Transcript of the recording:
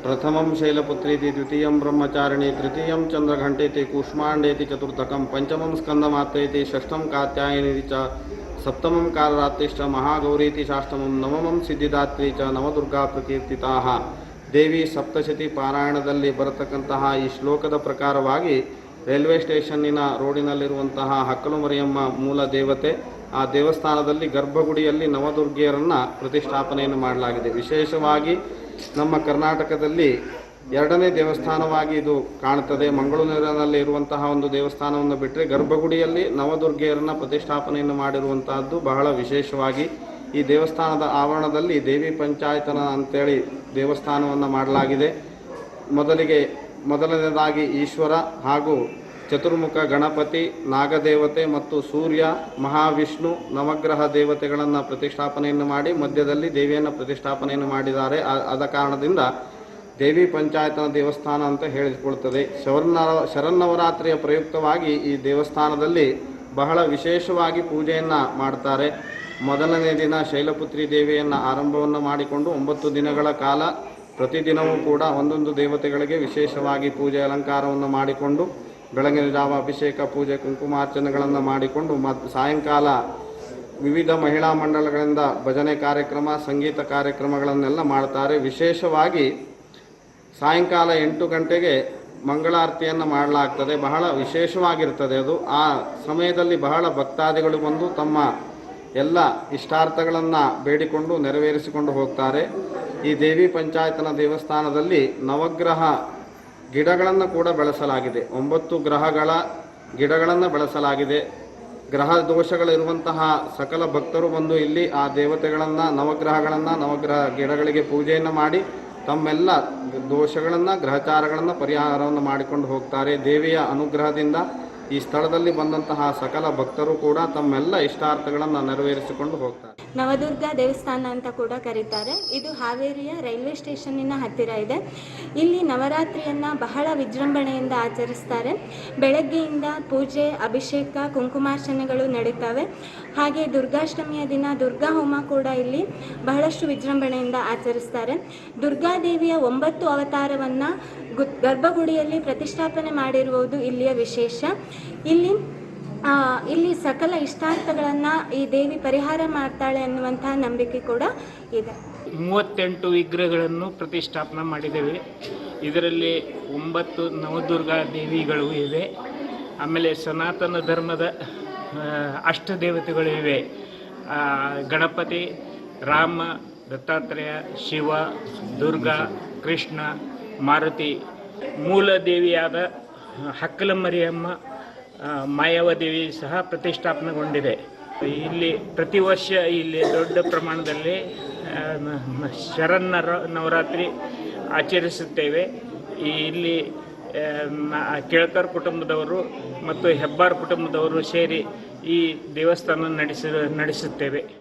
प्रथमं शैलपुत्रीति द्वितीयं ब्रह्मचारिणी तृतीयं चन्द्रघण्टेति कूष्माण्डेति चतुर्थकं पञ्चमं स्कन्दमात्रेति षष्ठं कात्यायनीति च सप्तमं कालरात्रिश्च महागौरीति षाष्टमं नवमं ಸಿದ್ಧಿದಾತ್ರಿ ಚ ನವದುರ್ಗಾ ಪ್ರಕೀರ್ತಿತಾಃ ದೇವಿ ಸಪ್ತಶತಿ ಪಾರಾಯಣದಲ್ಲಿ ಬರತಕ್ಕಂತಹ ಈ ಶ್ಲೋಕದ ಪ್ರಕಾರವಾಗಿ ರೈಲ್ವೆ ಸ್ಟೇಷನ್ನಿನ ರೋಡಿನಲ್ಲಿರುವಂತಹ ಹಕ್ಕಲು ಮರಿಯಮ್ಮ ಮೂಲ ದೇವತೆ, ಆ ದೇವಸ್ಥಾನದಲ್ಲಿ ಗರ್ಭಗುಡಿಯಲ್ಲಿ ನವದುರ್ಗಿಯರನ್ನು ಪ್ರತಿಷ್ಠಾಪನೆಯನ್ನು ಮಾಡಲಾಗಿದೆ. ವಿಶೇಷವಾಗಿ ನಮ್ಮ ಕರ್ನಾಟಕದಲ್ಲಿ ಎರಡನೇ ದೇವಸ್ಥಾನವಾಗಿ ಇದು ಕಾಣುತ್ತದೆ ಮಂಗಳೂರಿನಲ್ಲಿ ಇರುವಂತಹ ಒಂದು ದೇವಸ್ಥಾನವನ್ನು ಬಿಟ್ಟರೆ ಗರ್ಭಗುಡಿಯಲ್ಲಿ ನವದುರ್ಗೆಯರನ್ನ ಪ್ರತಿಷ್ಠಾಪನೆಯನ್ನು ಮಾಡಿರುವಂತಹದ್ದು ಬಹಳ ವಿಶೇಷವಾಗಿ ಈ ದೇವಸ್ಥಾನದ ಆವರಣದಲ್ಲಿ ದೇವಿ ಪಂಚಾಯತನ ಅಂತೇಳಿ ದೇವಸ್ಥಾನವನ್ನು ಮಾಡಲಾಗಿದೆ. ಮೊದಲಿಗೆ ಮೊದಲನೇದಾಗಿ ಈಶ್ವರ ಹಾಗೂ ಚತುರ್ಮುಖ ಗಣಪತಿ, ನಾಗದೇವತೆ ಮತ್ತು ಸೂರ್ಯ, ಮಹಾವಿಷ್ಣು ನವಗ್ರಹ ದೇವತೆಗಳನ್ನು ಪ್ರತಿಷ್ಠಾಪನೆಯನ್ನು ಮಾಡಿ ಮಧ್ಯದಲ್ಲಿ ದೇವಿಯನ್ನು ಪ್ರತಿಷ್ಠಾಪನೆಯನ್ನು ಮಾಡಿದ್ದಾರೆ. ಆದ ಕಾರಣದಿಂದ ದೇವಿ ಪಂಚಾಯತನ ದೇವಸ್ಥಾನ ಅಂತ ಹೇಳಿಕೊಳ್ತದೆ. ಶವರ್ನ ಶರನ್ನವರಾತ್ರಿಯ ಪ್ರಯುಕ್ತವಾಗಿ ಈ ದೇವಸ್ಥಾನದಲ್ಲಿ ಬಹಳ ವಿಶೇಷವಾಗಿ ಪೂಜೆಯನ್ನು ಮಾಡ್ತಾರೆ. ಮೊದಲನೇ ದಿನ ಶೈಲಪುತ್ರಿ ದೇವಿಯನ್ನು ಆರಂಭವನ್ನು ಮಾಡಿಕೊಂಡು ಒಂಬತ್ತು ದಿನಗಳ ಕಾಲ ಪ್ರತಿದಿನವೂ ಕೂಡ ಒಂದೊಂದು ದೇವತೆಗಳಿಗೆ ವಿಶೇಷವಾಗಿ ಪೂಜೆ ಅಲಂಕಾರವನ್ನು ಮಾಡಿಕೊಂಡು, ಬೆಳಗಿನ ಜಾವ ಅಭಿಷೇಕ, ಪೂಜೆ, ಕುಂಕುಮಾರ್ಚನೆಗಳನ್ನು ಮಾಡಿಕೊಂಡು ಮತ್ತು ಸಾಯಂಕಾಲ ವಿವಿಧ ಮಹಿಳಾ ಮಂಡಲಗಳಿಂದ ಭಜನೆ ಕಾರ್ಯಕ್ರಮ, ಸಂಗೀತ ಕಾರ್ಯಕ್ರಮಗಳನ್ನೆಲ್ಲ ಮಾಡ್ತಾರೆ. ವಿಶೇಷವಾಗಿ ಸಾಯಂಕಾಲ ಎಂಟು ಗಂಟೆಗೆ ಮಂಗಳಾರತಿಯನ್ನು ಮಾಡಲಾಗ್ತದೆ. ಬಹಳ ವಿಶೇಷವಾಗಿರ್ತದೆ ಅದು. ಆ ಸಮಯದಲ್ಲಿ ಬಹಳ ಭಕ್ತಾದಿಗಳು ಬಂದು ತಮ್ಮ ಎಲ್ಲ ಇಷ್ಟಾರ್ಥಗಳನ್ನು ಬೇಡಿಕೊಂಡು ನೆರವೇರಿಸಿಕೊಂಡು ಹೋಗ್ತಾರೆ. ಈ ದೇವಿ ಪಂಚಾಯತನ ದೇವಸ್ಥಾನದಲ್ಲಿ ನವಗ್ರಹ ಗಿಡಗಳನ್ನು ಕೂಡ ಬೆಳೆಸಲಾಗಿದೆ. ಒಂಬತ್ತು ಗ್ರಹಗಳ ಗಿಡಗಳನ್ನು ಬೆಳೆಸಲಾಗಿದೆ. ಗ್ರಹ ದೋಷಗಳಿರುವಂತಹ ಸಕಲ ಭಕ್ತರು ಬಂದು ಇಲ್ಲಿ ಆ ದೇವತೆಗಳನ್ನು, ನವಗ್ರಹಗಳನ್ನು, ನವಗ್ರಹ ಗಿಡಗಳಿಗೆ ಪೂಜೆಯನ್ನು ಮಾಡಿ ತಮ್ಮೆಲ್ಲ ದೋಷಗಳನ್ನು, ಗ್ರಹಚಾರಗಳನ್ನು, ಪರಿಹಾರವನ್ನು ಮಾಡಿಕೊಂಡು ಹೋಗ್ತಾರೆ ದೇವಿಯ ಅನುಗ್ರಹದಿಂದ. ಈ ಸ್ಥಳದಲ್ಲಿ ಬಂದಂತಹ ಸಕಲ ಭಕ್ತರು ಕೂಡ ತಮ್ಮೆಲ್ಲ ಇಷ್ಟಾರ್ಥಗಳನ್ನು ನೆರವೇರಿಸಿಕೊಂಡು ಹೋಗ್ತಾರೆ. ನವದುರ್ಗ ದೇವಸ್ಥಾನ ಅಂತ ಕೂಡ ಕರೀತಾರೆ. ಇದು ಹಾವೇರಿಯ ರೈಲ್ವೆ ಸ್ಟೇಷನ್ನಿನ ಹತ್ತಿರ ಇದೆ. ಇಲ್ಲಿ ನವರಾತ್ರಿಯನ್ನು ಬಹಳ ವಿಜೃಂಭಣೆಯಿಂದ ಆಚರಿಸ್ತಾರೆ. ಬೆಳಗ್ಗೆಯಿಂದ ಪೂಜೆ, ಅಭಿಷೇಕ, ಕುಂಕುಮಾರ್ಚನೆಗಳು ನಡೀತವೆ. ಹಾಗೆ ದುರ್ಗಾಷ್ಟಮಿಯ ದಿನ ದುರ್ಗಾ ಹೋಮ ಕೂಡ ಇಲ್ಲಿ ಬಹಳಷ್ಟು ವಿಜೃಂಭಣೆಯಿಂದ ಆಚರಿಸ್ತಾರೆ. ದುರ್ಗಾದೇವಿಯ ಒಂಬತ್ತು ಅವತಾರವನ್ನು ಗರ್ಭಗುಡಿಯಲ್ಲಿ ಪ್ರತಿಷ್ಠಾಪನೆ ಮಾಡಿರುವುದು ಇಲ್ಲಿಯ ವಿಶೇಷ. ಇಲ್ಲಿ ಇಲ್ಲಿ ಸಕಲ ಇಷ್ಟಾರ್ಥಗಳನ್ನು ಈ ದೇವಿ ಪರಿಹಾರ ಮಾಡ್ತಾಳೆ ಅನ್ನುವಂತಹ ನಂಬಿಕೆ ಕೂಡ ಇದೆ. ಮೂವತ್ತೆಂಟು ವಿಗ್ರಹಗಳನ್ನು ಪ್ರತಿಷ್ಠಾಪನೆ ಮಾಡಿದ್ದೇವೆ. ಇದರಲ್ಲಿ ಒಂಬತ್ತು ನವದುರ್ಗಾ ದೇವಿಗಳು ಇವೆ. ಆಮೇಲೆ ಸನಾತನ ಧರ್ಮದ ಅಷ್ಟ ದೇವತೆಗಳು ಇವೆ. ಗಣಪತಿ, ರಾಮ, ದತ್ತಾತ್ರೇಯ, ಶಿವ, ದುರ್ಗಾ, ಕೃಷ್ಣ, ಮಾರುತಿ. ಮೂಲ ದೇವಿಯಾದ ಹಕ್ಕಲ ಮರಿಯಮ್ಮ ಆ, ಮಾಯವ ದೇವಿ ಸಹ ಪ್ರತಿಷ್ಠಾಪನೆಗೊಂಡಿದೆ. ಇಲ್ಲಿ ಪ್ರತಿ ವರ್ಷ ಇಲ್ಲಿ ದೊಡ್ಡ ಪ್ರಮಾಣದಲ್ಲಿ ಶರನ್ನರ ನವರಾತ್ರಿ ಆಚರಿಸುತ್ತೇವೆ. ಇಲ್ಲಿ ಕೇಳ್ಕರ್ ಕುಟುಂಬದವರು ಮತ್ತು ಹೆಬ್ಬಾರ್ ಕುಟುಂಬದವರು ಸೇರಿ ಈ ದೇವಸ್ಥಾನ ನಡೆಸ ನಡೆಸುತ್ತೇವೆ.